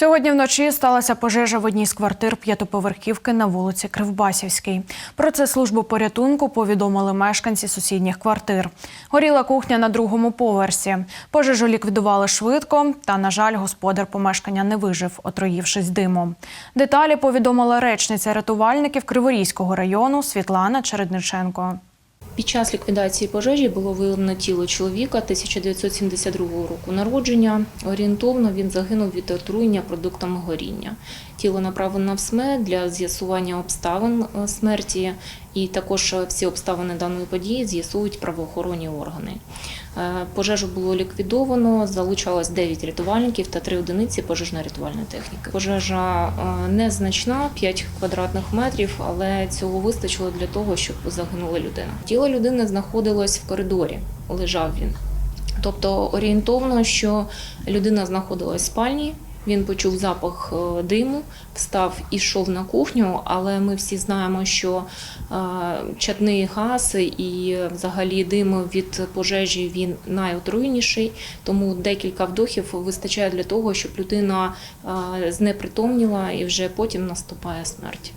Сьогодні вночі сталася пожежа в одній з квартир п'ятиповерхівки на вулиці Кривбасівській. Про це службу порятунку повідомили мешканці сусідніх квартир. Горіла кухня на другому поверсі. Пожежу ліквідували швидко, та, на жаль, господар помешкання не вижив, отруївшись димом. Деталі повідомила речниця рятувальників Криворізького району Світлана Чередниченко. Під час ліквідації пожежі було виявлено тіло чоловіка 1972 року народження. Орієнтовно він загинув від отруєння продуктами горіння. Тіло направлено в СМЕ для з'ясування обставин е, смерті, і також всі обставини даної події з'ясують правоохоронні органи. Е, Пожежу було ліквідовано, залучалось 9 рятувальників та 3 одиниці пожежно-рятувальної техніки. Пожежа е, незначна, 5 квадратних метрів, але цього вистачило для того, щоб загинула людина. Тіло людини знаходилось в коридорі, лежав він. Тобто орієнтовно, що людина знаходилась в спальні. Він почув запах е, диму, встав і йшов на кухню, але ми всі знаємо, що е, чатний газ і взагалі дим від пожежі він найотруйніший, тому декілька вдохів вистачає для того, щоб людина е, знепритомніла і вже потім наступає смерть.